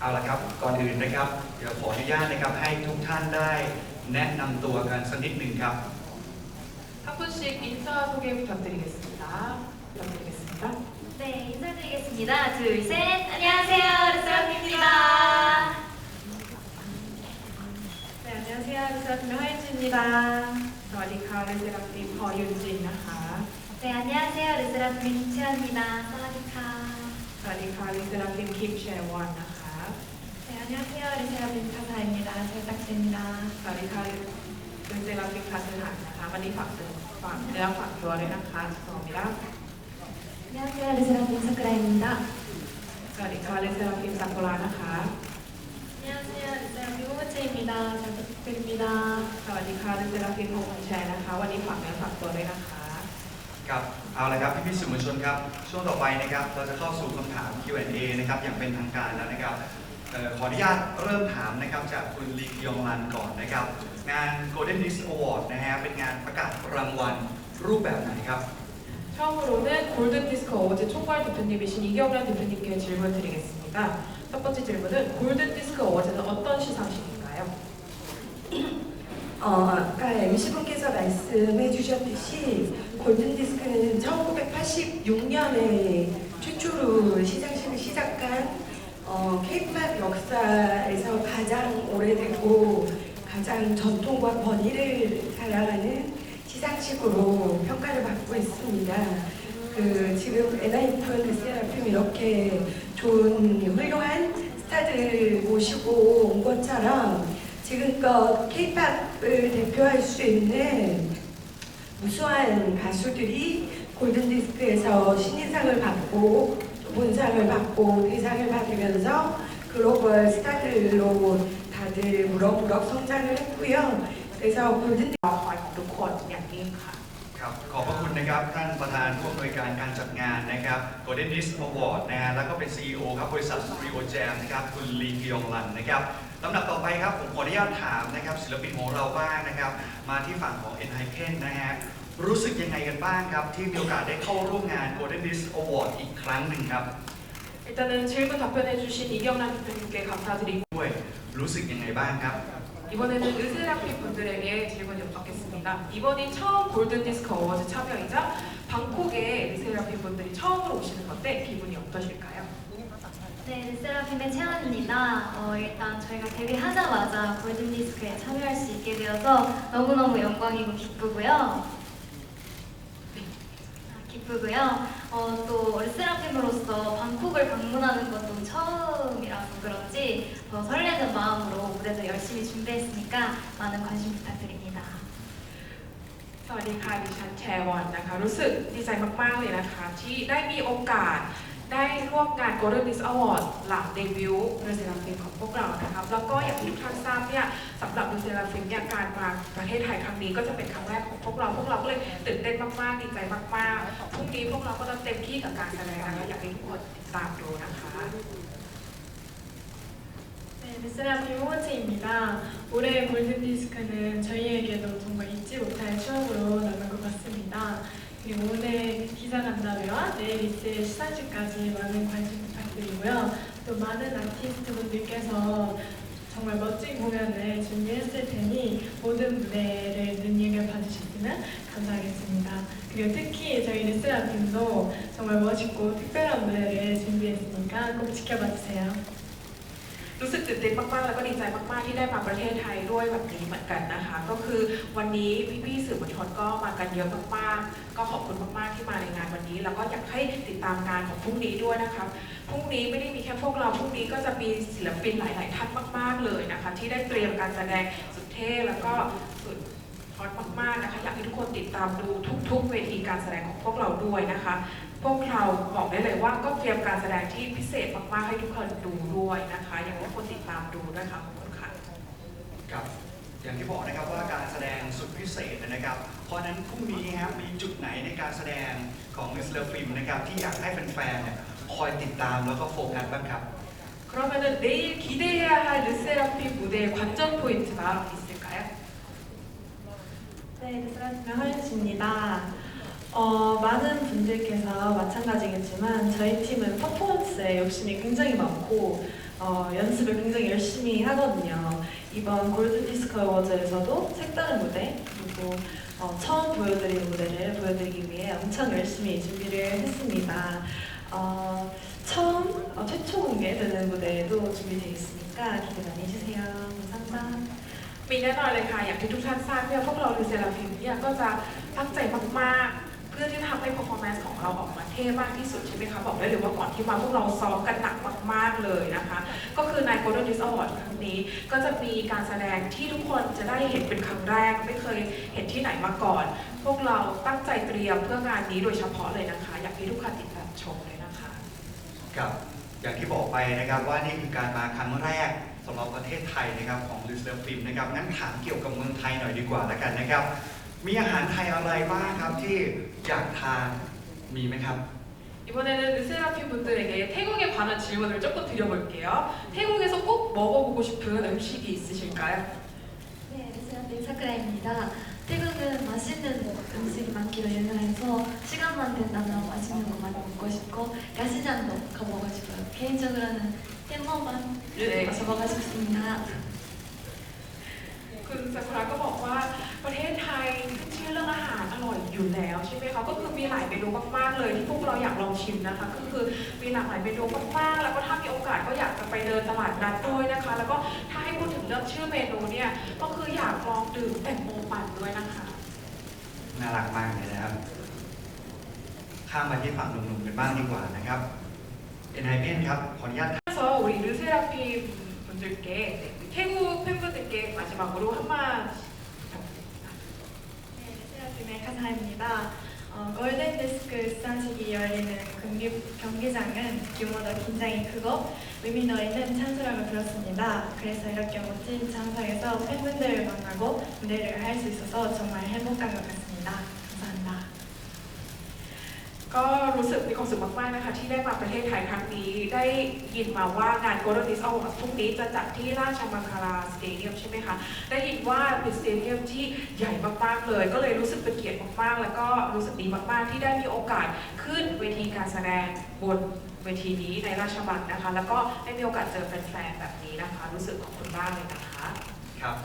เอาละครับ ก่อนอื่นนะครับ เดี๋ยวขออนุญาตนะครับให้ทุกท่านได้แนะนำตัวกันสักนิดหนึ่งครับ 한 분씩 인사 소개 부탁드리겠습니다. 부탁드리겠습니다. 네, 인사드리겠습니다. 둘, 셋. 안녕하세요. 르스라피입니다. 네, 안녕하세요. 르세라핌의 하윤지입니다. สวัสดีค่ะเรเซราฟิมพอยุนจินนะคะ 네, 안녕하세요. 르스라피 김채연입니다. 사와디카. สวัสดีค่ะเรเซราฟิ มคิมแชวอนนะคะ 네, 안녕하세요. 르스라피 카사입니다. 잘 부탁드립니다. สวัสดีค่ะเรเซราฟิมคาสหันนะคะ วันนี้ฝากตัวฝากเนื้อฝากตัวเลยนะคะสวัสดีครับ 안녕하세요. 르스라피 사쿠라입니다. สวัสดีค่ะเรเซราฟิมซากุระนะคะ 안녕하세요. 르스라피 호모체입니다. 잘 부탁드립니다. สวัสดีค่ะเรเซราฟิมโฮมแชร์นะคะ วันนี้ฝากเนื้อฝากตัวเลยนะคะ ครับ เอาละครับพี่พี่ๆสื่อมวลชนครับช่วงต่อไปนะครับเราจะเข้าสู่คำถาม Q&A นะครับอย่างเป็นทางการแล้วนะครับเอ่อขออนุญาตเริ่มถามนะครับจากคุณลีกยองลันก่อนนะครับ งาน Golden Disc Award นะฮะเป็นงานประกาศรางวัลรูปแบบไหนครับ 처음으로는 골든 디스크 어워즈 총괄 대표님이신 이경란 대표님께 질문 드리겠습니다. 첫 번째 질문은 골든 디스크 어워즈는 어떤 시상식인가요? 어, 아까 MC분께서 말씀해 주셨듯이 골든디스크는 1986년에 최초로 시상식을 시작한 어, K-팝 역사에서 가장 오래되고 가장 전통과 권위를 자랑하는 시상식으로 평가를 받고 있습니다. 그 지금 엔하이픈 르세라핌 이렇게 좋은 훌륭한 스타들 모시고 온 것처럼 지금껏 K-팝을 대표할 수 있는 무수한 가수들이 골든디스크에서 신인상을 받고 본상을 받고 대상을 받으면서 글로벌 스타들로 다들 무럭무럭 성장을 했고요. 그래서 골든 รอคอยของทุกคนอย่างยิ่งค่ะ ครับขอบพระคุณนะครับท่านประธานผู้อำนวยการการจัดงานนะครับ Golden Disc Award นะฮะแล้วก็เป็น CEO ครับบริษัท Rio Jam นะครับคุณลีกยองลันนะครับ ลำดับต่อไปครับผมขออนุญาตถามนะครับศิลปินของเราบ้างนะครับ มาที่ฝั่งของ e n h y p e n นะฮะรู้สึกยังไงกันบ้างครับ ที่มีโอกาสได้เข้าร่วมงาน Golden Disc Award อีกครั้งหนึ่งครับ 일단은 질문 답변해주신 이경란 대표님께 감사드리고 ด้วยรู้สึกยังไงบ้างครับ 이번에는 으스라피 분들에게 질문이 받겠습니다. 이번이 처음 골든 디스크 어워즈 참여이자 방콕에 으스라피 분들이 처음으로 오시는 건데 기분이 어떠실까요? 네, 르세라핌의 채연입니다. 어, 일단 저희가 데뷔하자마자 골든디스크에 참여할 수 있게 되어서 너무너무 영광이고 기쁘고요. 아, 기쁘고요. 어, 또 르세라핌으로서 방콕을 방문하는 것도 처음이라서 그런지 더 설레는 마음으로 무대도 열심히 준비했으니까 많은 관심 부탁드립니다. สวัสดีค่ะดิฉันแชร์วันนะคะ รู้สึกดีใจมาก ๆ เลยนะคะ ที่ได้มีโอกาส ได้ร่วมงาน Golden Disc Award หลังเดบิวต์เรเซราฟิมของพวกเรานะคะแล้วก็อย่างที่ทุกท่านทราบเนี่ยสำหรับเรเซราฟิมเนี่ยการมาประเทศไทยครั้งนี้ก็จะเป็นครั้งแรกของพวกเรา พวกเราก็เลยตื่นเต้นมาก ๆ ดีใจมาก ๆ พรุ่งนี้พวกเราก็จะเต็มที่กับการแสดงนะคะอยากให้ทุกคนติดตามดูนะคะ 네, 르세라핌 호모체입니다. 올해 골든디스크는 저희에게도 정말 잊지 못할 추억으로 남을 것 같습니다. 오늘 기자 간담회와 내일 있을 시상식까지 많은 관심 부탁드리고요. 또 많은 아티스트 분들께서 정말 멋진 공연을 준비했을 테니 모든 무대를 눈여겨 봐 주셨으면 감사하겠습니다. 그리고 특히 저희 르세라핌도 정말 멋있고 특별한 무대를 준비했으니까 꼭 지켜봐 주세요. รู้สึกตื่นเต้นมากๆ แล้วก็ดีใจมาก ๆ ที่ได้มาประเทศไทยด้วยแบบนี้เหมือนกันนะคะ ก็คือวันนี้พี่ๆสื่อมวลชนก็มากันเยอะมากๆ ก็ขอบคุณมากๆที่มาในงานวันนี้ แล้วก็อยากให้ติดตามงานของพรุ่งนี้ด้วยนะคะพรุ่งนี้ไม่ได้มีแค่พวกเราพรุ่งนี้ก็จะมีศิลปินหลาย ๆ ท่านมาก ๆ เลยนะคะ ที่ได้เตรียมการแสดงสุดเท่แล้วก็สุดฮอตมากๆนะคะอยากให้ทุกคนติดตามดูทุก ๆ เวทีการแสดงของพวกเราด้วยนะคะ พวกเราบอกได้เลยว่าก็เตรียมการแสดงที่พิเศษมาก ๆ ให้ทุกคนดูด้วยนะคะ อยากให้ทุกคนติดตามดูด้วยค่ะขอบคุณค่ะ ครับอย่างที่บอกนะครับว่าการแสดงสุดพิเศษนะครับ เพราะฉะนั้นพรุ่งนี้ครับมีจุดไหนในการแสดงของมิสเลอร์ฟิมนะครับที่อยากให้แฟนๆเนี่ยคอยติดตามแล้วก็โฟกัสบ้างครับ 그러면은 내일 기대해야 할 르세라핌 무대의 관전 포인트가 있을까요? 네, 르스라핌의 허윤씨입니다. 어, 많은 분들께서 마찬가지겠지만 저희 팀은 퍼포먼스에 욕심이 굉장히 많고 어, 연습을 굉장히 열심히 하거든요. 이번 골든 디스크 어워즈에서도 색다른 무대 그리고 어, 처음 보여드리는 무대를 보여드리기 위해 엄청 열심히 준비를 했습니다. 어, 처음 어, 최초 공개되는 무대도 준비되어 있으니까 기대 많이 해주세요. 감사합니다. มีแน่นอนเลยค่ะ อย่างที่ทุกท่านทราบเนี่ยพวกเราดูเซราฟิมเนี่ยก็จะตั้งใจมากๆ เ พื่อที่ทำให้ performance ของเราออกมาเท่มากที่สุดใช่ไหมคะ บอกได้เลยว่าก่อนที่มาพวกเราซ้อมกันหนักมาก ๆ เลยนะคะ ก็คือใน Golden Disc Award ครั้งนี้ ก็จะมีการแสดงที่ทุกคนจะได้เห็นเป็นครั้งแรก ไม่เคยเห็นที่ไหนมาก่อน พวกเราตั้งใจเตรียมเพื่องานนี้โดยเฉพาะเลยนะคะ อยากให้ทุกคนติดตามชมเลยนะคะครับอย่างที่บอกไปนะครับว่านี่คือการมาครั้งแรกสำหรับประเทศไทยนะครับของลิสเลฟิล์มนะครับงั้นถามเกี่ยวกับเมืองไทยหน่อยดีกว่าแล้วกันนะครับ มีอาหารไทยอะไรบ้างครับที่อยากทานมีไหมครับ 이번에는 르세라핌 분들에게 태국에 관한 질문을 조금 드려볼게요. 태국에서 꼭 먹어보고 싶은 음식이 있으실까요? 네, 레스라핌 사쿠라입니다. 태국은 맛있는 음식이 많기로 유명해서 시간만 된다면 맛있는 거 많이 먹고 싶고 야시장도 가보고 싶어요. 개인적으로는 햄버거를 네. 마셔보고 싶습니다. คุณซากุระก็บอก อร่อยอยู่แล้วใช่ไหมคะก็คือมีหลายเมนูมากๆเลยที่พวกเราอยากลองชิมนะคะก็คือมีหลากหลายเมนูมากๆแล้วก็ถ้ามีโอกาสก็อยากจะไปเดินตลาดนัดด้วยนะคะ แล้วก็ถ้าให้พูดถึงเรื่องชื่อเมนูเนี่ยก็คืออยากลองดื่มแตงโมปั่นด้วยนะคะ น่ารักมากเลยนะครับ ข้ามมาที่ฝั่งหนุ่มๆกันบ้างดีกว่านะครับเอ็นไฮเมนครับขออนุญาต 그래서 우리 르세라핌 분들께 네, 태국 팬분들께 마지막으로 한마디 카사입니다. 어, 골든 디스크 시상식이 열리는 경기, 경기장은 규모도 굉장히 크고 의미 있는 찬스라고 들었습니다. 그래서 이렇게 멋진 장소에서 팬분들을 만나고 무대를 할 수 있어서 정말 행복한 것 같습니다. ก็รู้สึกมีความสุขมากๆนะคะที่ได้มาประเทศไทยครั้งนี้ ได้ยินมาว่างาน Golden Disc Awards พรุ่งนี้จะจัดที่ราชมังคลาสเตเดียมใช่ไหมคะ ได้ยินว่าเป็นสเตเดียมที่ใหญ่มากๆเลย ก็เลยรู้สึกเป็นเกียรติมากๆ แล้วก็รู้สึกดีมากๆ ที่ได้มีโอกาสขึ้นเวทีการแสดงบนเวทีนี้ในราชบังนะคะ แล้วก็ได้มีโอกาสเจอแฟนๆแบบนี้นะคะ รู้สึกขอบคุณมากเลยนะคะ ครับ